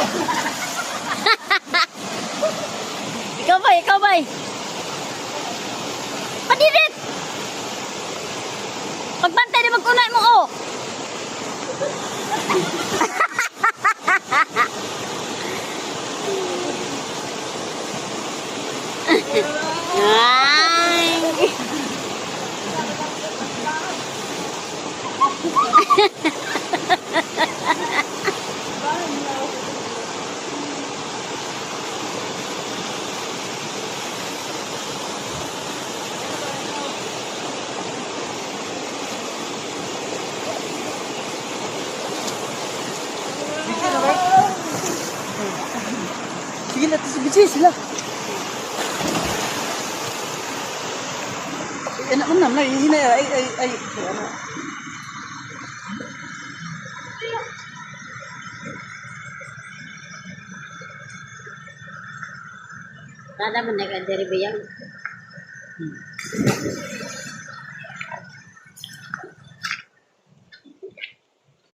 ikaw ba, ikaw ba? Padirit! Pagbantay na magkunay mo, oh! Ay! Sige na, ito لا تثبتيش لا. أنا قلنا هنا اي اي اي أنا. هذا منك الدربية